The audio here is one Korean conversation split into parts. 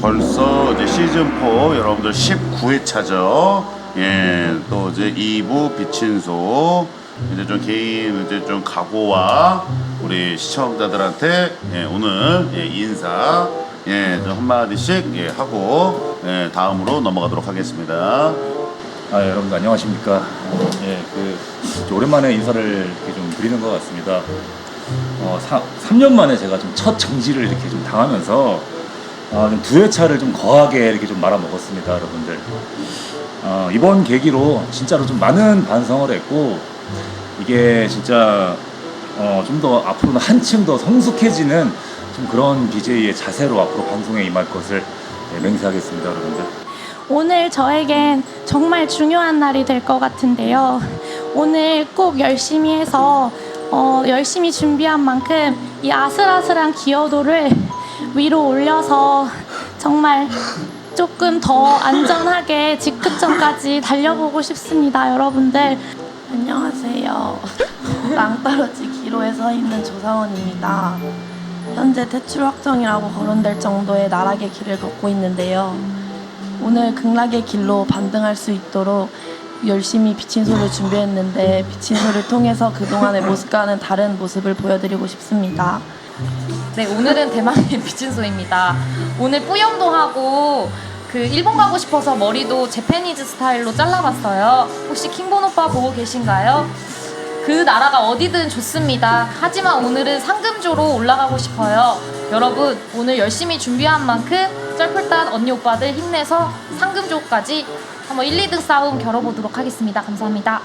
벌써 이제 시즌 4 여러분들 19회차죠. 예, 또 이제 2부 비친소 이제 좀 개인 이제 좀 각오와 우리 시청자들한테 예, 오늘 예, 인사 예, 좀 한마디씩 예, 하고 예, 다음으로 넘어가도록 하겠습니다. 아, 여러분들 안녕하십니까? 예, 그 오랜만에 인사를 이렇게 좀 드리는 것 같습니다. 어, 사, 3년 만에 제가 좀 첫 정지를 이렇게 좀 당하면서 아, 좀두 회차를 좀 거하게 이렇게 좀 말아 먹었습니다, 여러분들. 어, 이번 계기로 진짜로 좀 많은 반성을 했고 이게 진짜 어, 좀 더 앞으로는 한층 더 성숙해지는 좀 그런 BJ의 자세로 앞으로 방송에 임할 것을 예, 맹세하겠습니다, 여러분들. 오늘 저에겐 정말 중요한 날이 될 것 같은데요. 오늘 꼭 열심히 해서 어, 열심히 준비한 만큼 이 아슬아슬한 기여도를 위로 올려서 정말 조금 더 안전하게 직급전까지 달려보고 싶습니다, 여러분들. 안녕하세요. 낭떠러지 기로에 서 있는 조상원입니다. 현재 퇴출 확정이라고 거론될 정도의 나락의 길을 걷고 있는데요. 오늘 극락의 길로 반등할 수 있도록 열심히 비친 소를 준비했는데 비친 소를 통해서 그동안의 모습과는 다른 모습을 보여드리고 싶습니다. 네, 오늘은 대망의 비친소입니다. 오늘 뿌염도 하고 그 일본 가고 싶어서 머리도 재패니즈 스타일로 잘라봤어요. 혹시 킹본 오빠 보고 계신가요? 그 나라가 어디든 좋습니다. 하지만 오늘은 상금조로 올라가고 싶어요. 여러분, 오늘 열심히 준비한 만큼 쩔풀단 언니 오빠들 힘내서 상금조까지 한번 1, 2등 싸움 겨뤄보도록 하겠습니다. 감사합니다.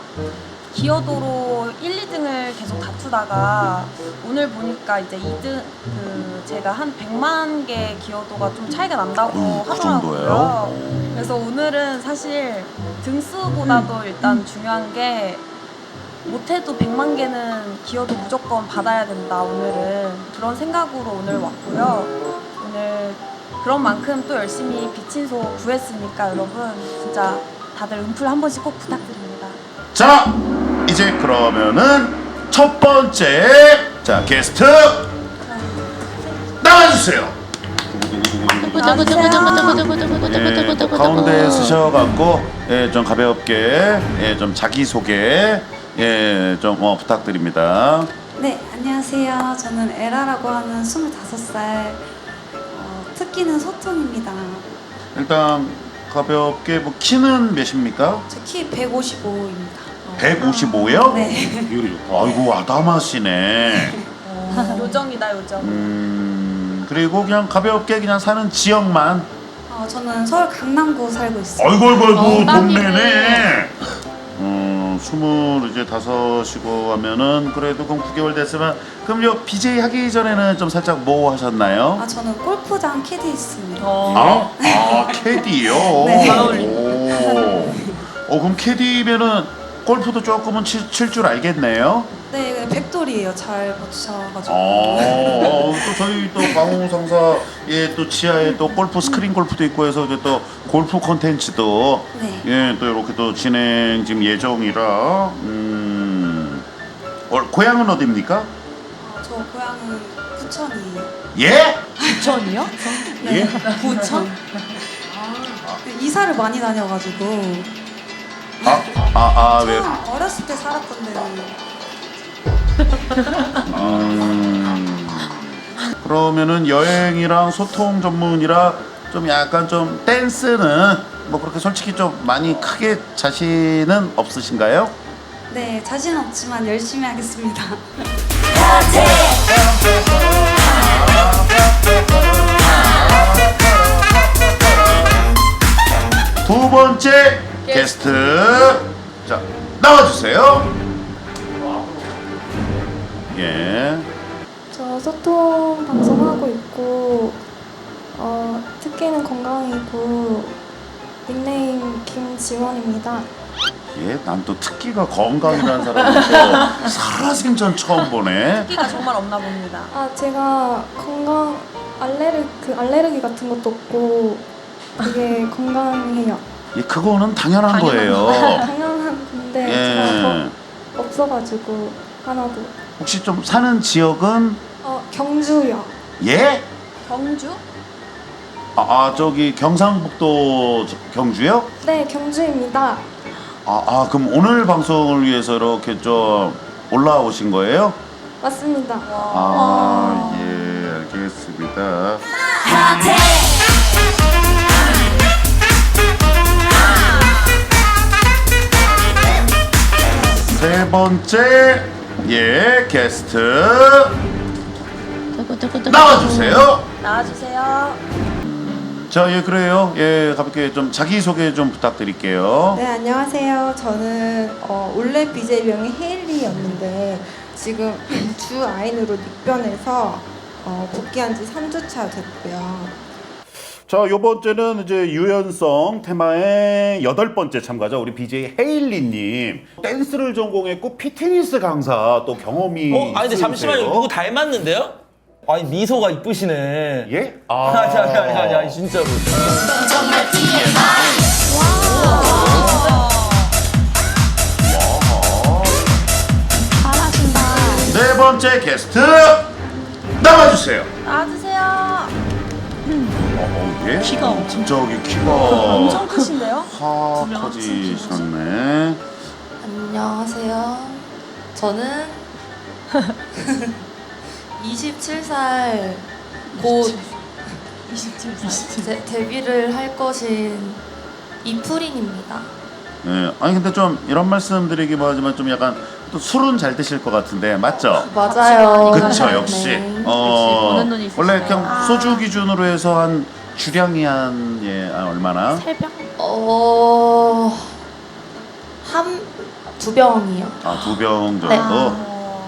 기여도로 1, 2등을 계속 다투다가 오늘 보니까 이제 2등 그 제가 한 100만 개 기여도가 좀 차이가 난다고 음, 그 하더라고요. 정도예요? 그래서 오늘은 사실 등수보다도 일단 중요한 게 못해도 100만 개는 기여도 무조건 받아야 된다 오늘은 그런 생각으로 오늘 왔고요. 오늘 그런 만큼 또 열심히 비친 소 구했으니까 여러분 진짜 다들 음풀 한 번씩 꼭 부탁드립니다. 자, 이제 그러면은 첫 번째 자 게스트 나와주세요. 예, 또 가운데 쓰셔갖고 예, 좀 가볍게 예, 좀 자기 소개 예, 좀 어, 부탁드립니다. 네, 안녕하세요. 저는 에라라고 하는 25살 어, 특기는 소통입니다. 일단 가볍게 뭐 키는 몇입니까? 저키 155입니다. 155요? 네. 비율이 좋다. 아이고 아담하시네. 요정이다 요정. 음 그리고 그냥 가볍게 그냥 사는 지역만. 어, 저는 서울 강남구 살고 있어요. 아이고 아이고 아이고 어. 동네네. 음 스물 이제 다섯이고 하면은 그래도 그럼 9개월 됐으면 그럼 요 BJ 하기 전에는 좀 살짝 뭐 하셨나요? 아, 저는 골프장 캐디 있습니다. 어. 아, 아 캐디요. 네. 잘 오. 어 그럼 캐디면은 골프도 조금은 칠 줄 알겠네요. 네, 백돌이에요. 잘 맞추셔가지고. 어, 또 저희 또 광호 상사의 또 지하에 또 골프 스크린 골프도 있고 해서 이제 또 골프 콘텐츠도 네. 예, 또 이렇게 또 진행 지금 예정이라 음. 어, 고향은 어디입니까? 어, 저 고향은 부천이에요. 예? 부천이요? 예? 부천? 이사를 많이 다녀가지고. 아, 아, 아, 왜? 처음 어렸을 때 살았던 데는 음. 그러면은 여행이랑 소통 전문이라 좀 약간 좀 댄스는 뭐 그렇게 솔직히 좀 많이 크게 자신은 없으신가요? 네, 자신 없지만 열심히 하겠습니다. 두 번째 게스트 자 나와주세요. 예. 저 소통 방송하고 있고 어, 특기는 건강이고 닉네임 김지원입니다. 예, 난 또 특기가 건강이라는 사람을 또 살아생전 처음 보네. 끼가 정말 없나 봅니다. 아 제가 건강 알레르 그 알레르기 같은 것도 없고 되게 건강해요. 예, 그거는 당연한 거예요. 당연한 건데 제가 예. 더 없어가지고 하나도 혹시 좀 사는 지역은 어 경주요. 예? 경주? 아, 아 저기 경상북도 저- 경주요? 네, 경주입니다. 아, 아 그럼 오늘 방송을 위해서 이렇게 좀 올라오신 거예요? 맞습니다. 아, 예, 알겠습니다. 세 번째 예 게스트 나와주세요. 나와주세요. 자, 예 그래요. 예 가볍게 좀 자기 소개 좀 부탁드릴게요. 네, 안녕하세요. 저는 어, 원래 BJ 명이 헤일리였는데 지금 주 아인으로 닉변해서 어, 복귀한 지 3주차 됐고요. 자, 요 번째는 이제 유연성 테마의 여덟 번째 참가자 우리 BJ 헤일리 님 댄스를 전공했고 피트니스 강사 또 경험이 어, 아니 근데 있으세요. 잠시만요. 누구 닮았는데요? 아니 미소가 이쁘시네. 예? 아니 아니 아니 아니, 아니 진짜로. 잘하신다. 네 번째 게스트 나와 주세요. 나와주세요. 어, 예? 키가 엄청 저기 키가 엄청 크신데요? 하 커지셨네. 안녕하세요. 저는 27살 곧 데, 데뷔를 할 것인 이프린입니다. 네, 아니 근데 좀 이런 말씀드리기 뭐하지만 좀 약간 또 술은 잘 드실 것 같은데 맞죠? 맞아요. 그쵸 역시 네. 어 보는 눈이 있으시네요. 원래 그냥 소주 기준으로 해서 한 주량이 한예 아, 얼마나? 새벽. 어... 한, 두 병이요. 아 두 병 정도. 네.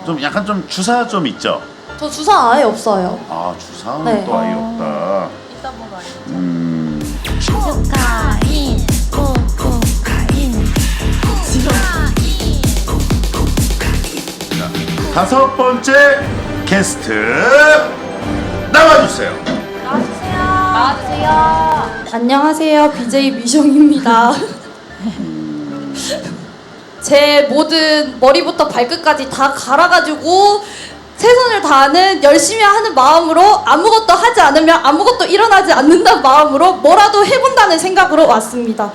좀 약간 좀 주사 좀 있죠. 저 주사 아예 없어요. 아 주사는 네. 또 아예 없다. 이따 보러 와요. 음. 코카인, 다섯 번째 게스트 나와주세요. 나와주세요. 안녕하세요. BJ 미정입니다. 제 모든 머리부터 발끝까지 다 갈아가지고 최선을 다하는 열심히 하는 마음으로 아무것도 하지 않으면 아무것도 일어나지 않는다는 마음으로 뭐라도 해본다는 생각으로 왔습니다.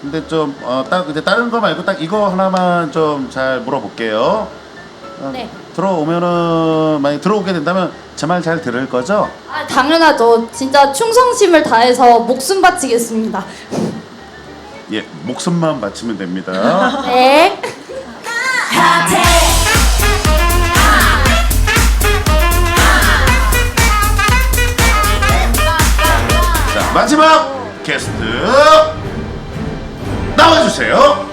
근데 좀어딱 근데 다른 거 말고 딱 이거 하나만 좀 잘 물어볼게요. 어, 네. 들어오면은 만약 들어오게 된다면 제 말 잘 들을 거죠? 아, 당연하죠. 진짜 충성심을 다해서 목숨 바치겠습니다. 예, 목숨만 바치면 됩니다. 네. 자 마지막 게스트 나와주세요.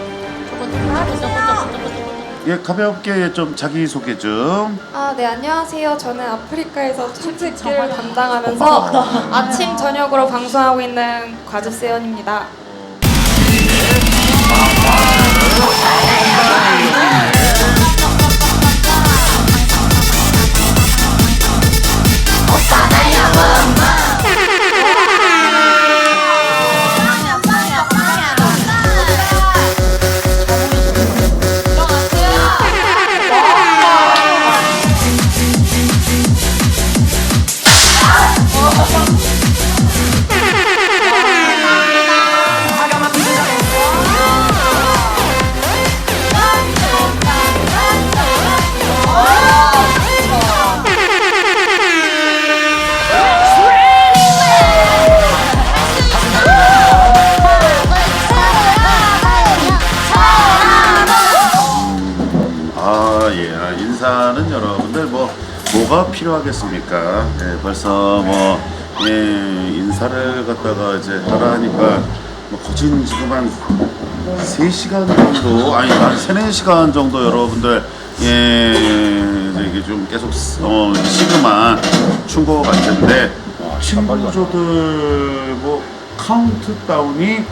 예, 가볍게 좀 자기 소개 좀. 아, 네, 안녕하세요. 저는 아프리카에서 출첵기를 담당하면서 아침, 저녁으로 방송하고 있는 과즙세연입니다. 아, 하겠습니까? 예, 벌써 뭐 예, 인사를 갖다가 이제 하라 하니까 뭐 거진 지금 한 3시간 정도 아니 한 3, 4시간 정도 여러분들 예, 이제 이게 좀 계속 어, 시그만 춘것 같은데 친구조들 뭐 카운트다운이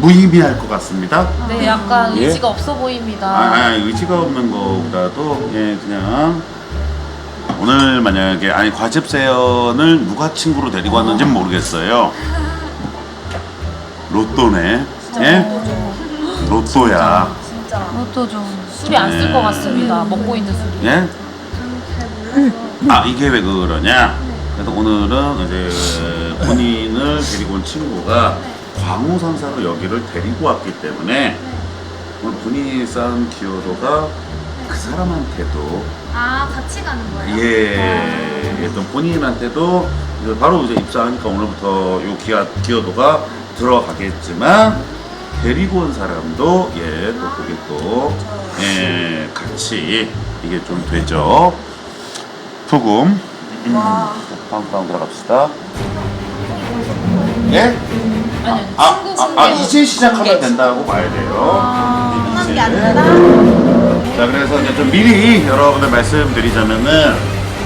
무의미할 것 같습니다. 네, 약간 예? 의지가 없어 보입니다. 아, 아, 의지가 없는 거보다도 예 그냥 오늘 만약에 아니 과즙세연을 누가 친구로 데리고 왔는지 는 모르겠어요. 로또네. 예? 로또야. 그것도 좀 술이 안 쓸 것 같습니다. 먹고 있는 술이. 예? 아 이게 왜 그러냐? 그래서 오늘은 이제 본인을 데리고 온 친구가 광우상사로 여기를 데리고 왔기 때문에 오늘 본인이 쌓은 기여도가 그 사람한테도 아 같이 가는 거예요? 예, 예, 또 본인한테도 이제 바로 이제 입사하니까 오늘부터 요 기아, 기여도가 들어가겠지만 데리고 온 사람도 예, 또 그게 또 예, 같이 이게 좀 되죠. 부금. 음, 빵빵 들어갑시다. 예? 아니요 아, 친구 아, 분들 아, 이제 시작하면. 된다고 봐야 돼요. 끝난 이제. 게 아니라 자 그래서 이제 좀 미리 여러분들 말씀드리자면은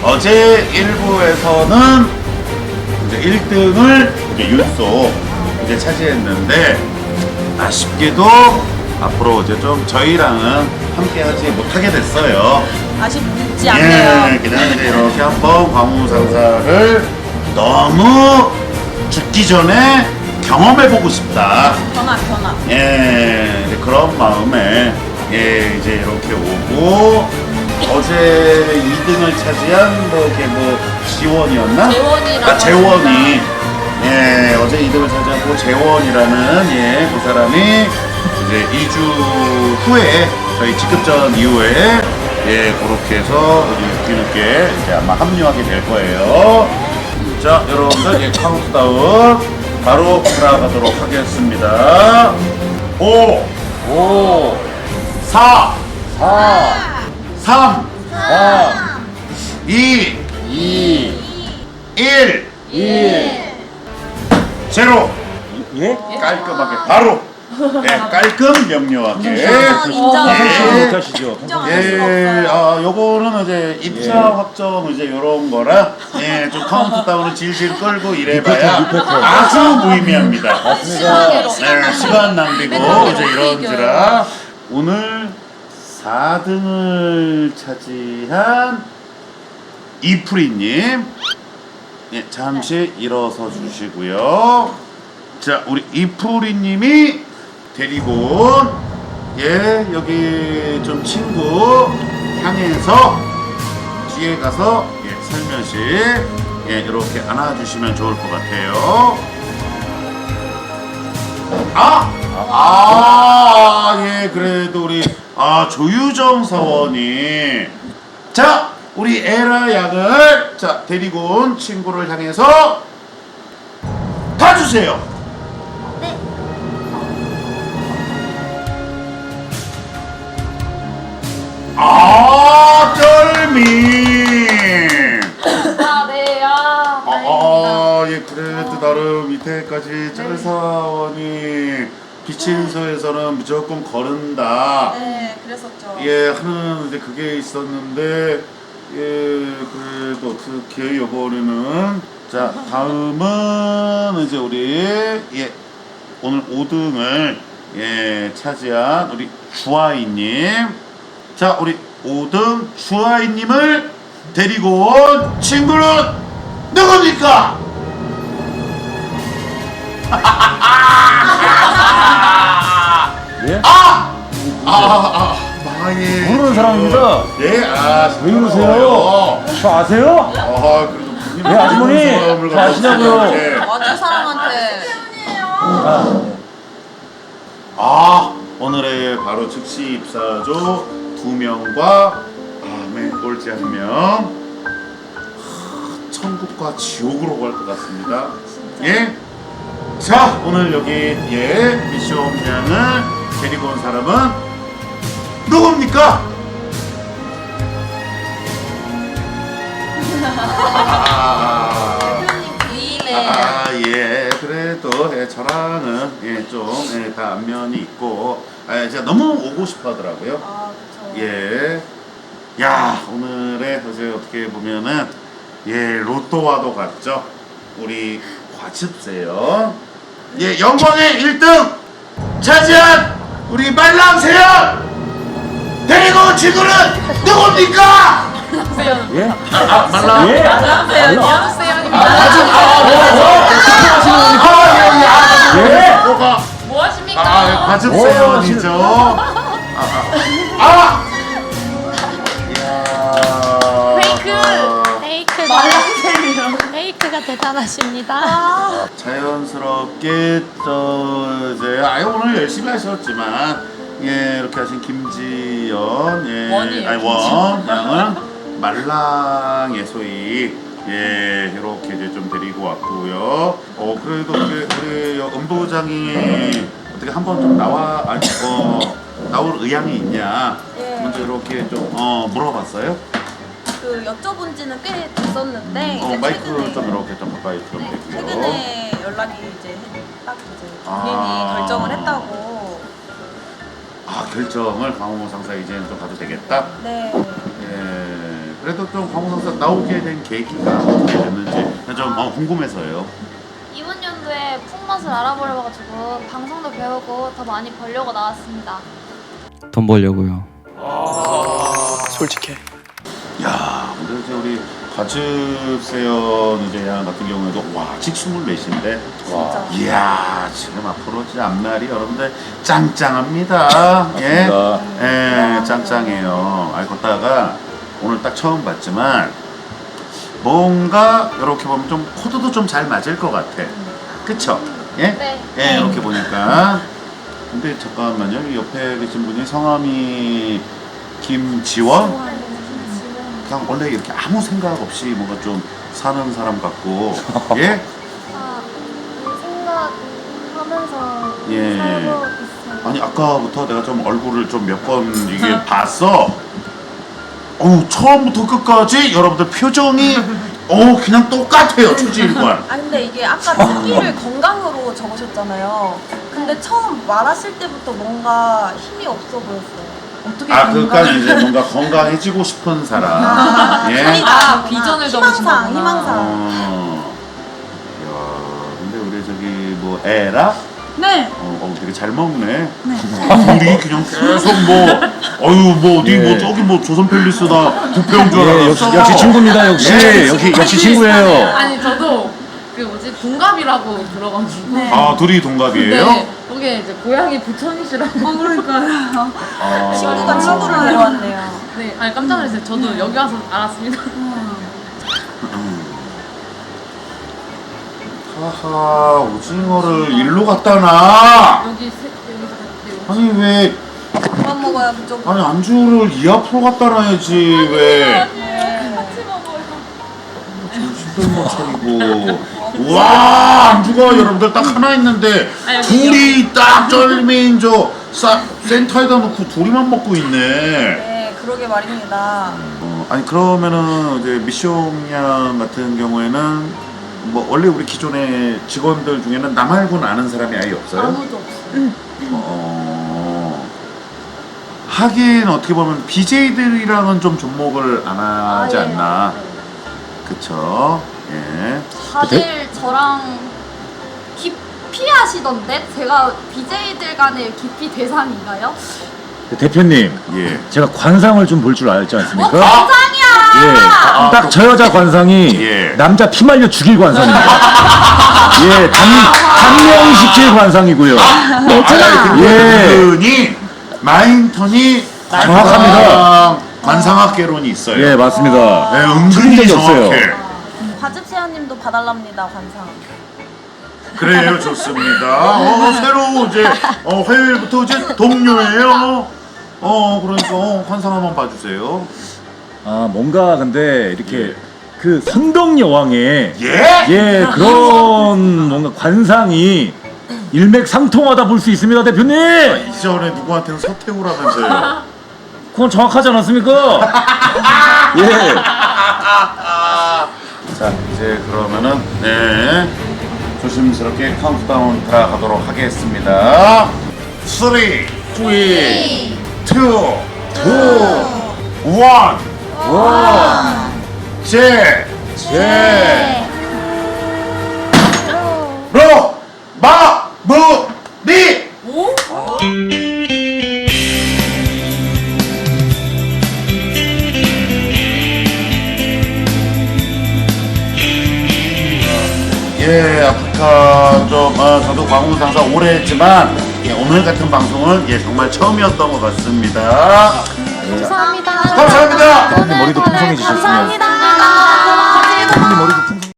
어제 1부에서는 이제 1등을 이제 윤소 이제 차지했는데 아쉽게도 앞으로 이제 좀 저희랑은 함께 하지 못하게 됐어요. 아쉽지 않네요. 예, 그냥 이제 이렇게 한번 광우상사를 너무 죽기 전에 경험해보고 싶다. 변화 변화. 예, 이제 그런 마음에 예, 이제 이렇게 오고 어제 2등을 차지한 뭐 이렇게 뭐 지원이었나? 재원이라고 아, 재원이 예, 어제 2등을 차지하고 재원이라는 예, 그 사람이 이제 2주 후에 저희 직급전 이후에 예, 그렇게 해서 우리 뒤늦게 이제 아마 합류하게 될 거예요. 자, 여러분들 예, 카운트다운 바로 들어가도록 하겠습니다. 5, 5, 4, 4, 3, 4, 2, 2, 1, 1, 제로. 예? 깔끔하게 바로. 예, 깔끔 명료하게. 인정. 예. 못하시죠? 예, 아, 요거는 이제 입사 확정 이제 요런 거라, 예, 좀 카운트다운을 질질 끌고 이래봐야 아주 무의미합니다. 맞습니다. 네, 시간 낭비고 이제 이런지라 오늘 4등을 차지한 이프리님, 예, 잠시 일어서 주시고요. 자, 우리 이프리님이 데리고 온 예, 여기 좀 친구 향해서 뒤에 가서 예, 살며시 예, 이렇게 안아주시면 좋을 것 같아요. 아! 아, 예, 그래도 우리, 아, 조유정 사원이. 자, 우리 에라 양을, 자, 데리고 온 친구를 향해서 가주세요. 아, 쩔미! 아, 네, 아, 아, 아, 예, 그래도 나름 밑에까지 쩔사원이 비친소에서는 무조건 거른다. 네, 그랬었죠. 예, 하는 이제 그게 있었는데, 예, 그래도 어떻게 이번에는 자 다음은 이제 우리 예 오늘 5등을 예 차지한 우리 주아이님. 자, 우리 5등 주아이님을 데리고 온 친구는 누굽니까? 예? 아! 아, 아, 마예. 모르는 사람입니다. 예, 아, 왜 그러세요? 저 아세요? 아, 그래도 예, 아주머니, 모르는 사람을 저 아시냐고요? 예. 어떤 사람한테 아, 오늘의 바로 즉시 입사조 두 명과 아맨 꼴찌 한 명. 하, 천국과 지옥으로 갈 것 같습니다. 예? 자, 오늘 여기 예 미션 양을 데리고 온 사람은 누굽니까? 아, 부인의 아, 예, 그래도 예, 저랑은 예, 좀 예, 다 안면이 있고, 아, 제가 너무 오고 싶어 하더라고요. 아, 그쵸. 예. 야, 오늘의 어제 어떻게 보면은 예, 로또와도 같죠. 우리 과즙세요. 예, 영광의 1등 차지한 우리 말랑세연 데리고 온 친구는 누굽니까? 예? 아, 말랑. 예? 예? 뭐가 뭐 하십니까? 아, 과즙세연이죠. 아, 아, 아! 이야. 페이크. 아. 페이크 말랑새 요. 페이크 대단하십니다. 자연스럽게 저 이제 아유 오늘 열심히 하셨지만 예 이렇게 하신 김지연 예 원이에요, 아니 원 양은 말랑의 소희 예 이렇게 이제 좀 데리고 왔고요. 어 그래도 우리 우리 음부장이 어떻게 한번 좀 나와 아니 어 나올 의향이 있냐 예. 먼저 이렇게 좀 어 물어봤어요. 그 여쭤본 지는 꽤 됐었는데 어 마이크를 최근에 좀 이렇게 좀 가까이 좀 네, 대고요. 최근에 연락이 이제 딱 이제 본인이 아. 결정을 했다고. 아 결정을 광호 상사 이제는 좀 가도 되겠다. 네. 예, 그래도 좀 광호 상사 나오게 된 계기가 어떻게 됐는지 좀 어, 궁금해서요. 이번 연도에 풍맛을 알아보려가지고 방송도 배우고 더 많이 벌려고 나왔습니다. 돈 벌려고요. 솔직해. 야, 근데 이제 우리 가즙세연 이제 양 같은 경우에도 와 아직 24인데 진짜. 이야 지금 앞으로 이제 앞날이 여러분들 짱짱합니다. 예. 예, 짱짱해요. 아, 걷다가 오늘 딱 처음 봤지만 뭔가 이렇게 보면 좀 코드도 좀 잘 맞을 것 같아. 그쵸? 예? 네. 예, 이렇게 보니까. 근데 잠깐만요. 이 옆에 계신 분이 성함이 김지원? 그냥 원래 이렇게 아무 생각 없이 뭔가 좀 사는 사람 같고, 예? 아, 생각하면서 예. 살고 있어요. 아니 아까부터 내가 좀 얼굴을 좀 몇 번 이게 봤어. 어우 처음부터 끝까지 여러분들 표정이 어 그냥 똑같아요 초지일관. 아 근데 이게 아까 듣기를 건강으로 적으셨잖아요. 근데 처음 말하실 때부터 뭔가 힘이 없어 보였어요. 어떻게 아 그까지 이제 뭔가 건강해지고 싶은 사람. 예. 아, 비전을 적으신 희망상, 거구나. 희망상. 어. 야 근데 우리 저기 뭐 에라? 네. 어, 어 되게 잘 먹네. 둘이 그냥 계속 뭐 어유 뭐 어디 뭐 예. 저기 뭐 조선 팰리스나 부평 줄 예, 알았어. 역시, 역시 친구입니다. 역시 예. 역시 역시 친구예요. 아니 저도 그 뭐지 동갑이라고 들어가지고 아 둘이 동갑이에요? 네 거기에 이제 고향이 부천이시라고 그러니까요 아. 친구가 친구를 데려왔네요. 네 아니 깜짝 놀랐어요 저도 여기 와서 알았습니다 하하 오징어를 일로 갖다 놔. 여기 세, 여기서 같이 아니 왜 그만 먹어야 무조건. 아니 안주를 이 앞으로 갖다 놔야지 왜? 정신도 못 차리고 와 안주가 여러분들 딱 하나 있는데 아니, 둘이 딱 쩔민 저 싸, 센터에다 놓고 둘이만 먹고 있네. 네, 그러게 말입니다. 어, 아니 그러면은 이제 미숑 양 같은 경우에는 뭐 원래 우리 기존의 직원들 중에는 나 말고는 아는 사람이 아예 없어요? 아무도 없어요. 어, 하긴 어떻게 보면 BJ들이랑은 좀 접목을 안 하지 아, 예. 않나. 그쵸? 예. 다들 저랑 깊이 하시던데 제가 BJ들 간의 깊이 대상인가요? 대표님, 예. 제가 관상을 좀 볼 줄 알지 않습니까? 대상이야! 예, 딱저 여자 관상이 예. 남자 피 말려 죽일 관상입니다. 예, 단, 단명시킬 관상이고요. 아, 예. 그분이 마인턴이 정확합니다. 관상학개론이 있어요. 예, 맞습니다. 네, 은근히 없어요. 정확해. 과즙세아님도 봐달랍니다, 관상. 그래요, 좋습니다. 어, 새로 이제 어, 화요일부터 이제 동료예요. 어, 그러니까 어, 환상 한번 봐주세요. 아, 뭔가 근데 이렇게 그 선덕 여왕의 예? 예, 그런 뭔가 관상이 일맥상통하다 볼 수 있습니다, 대표님. 이전에 누구한테는 서태후라면서요. 그건 정확하지 않았습니까? 예. 자, 이제 그러면은 네 조심스럽게 카운트다운 들어가도록 하겠습니다. 3, 2, 2, 2, 1. 제, 제. 로, 마, 무, 예, 아프리카 좀 어, 저도 광운 상사 오래 했지만 예, 오늘 같은 방송은 예 정말 처음이었던 것 같습니다. 감사합니다. 감사합니다. 대표님 머리도 풍성해지셨으면. 감사합니다. 머리도 풍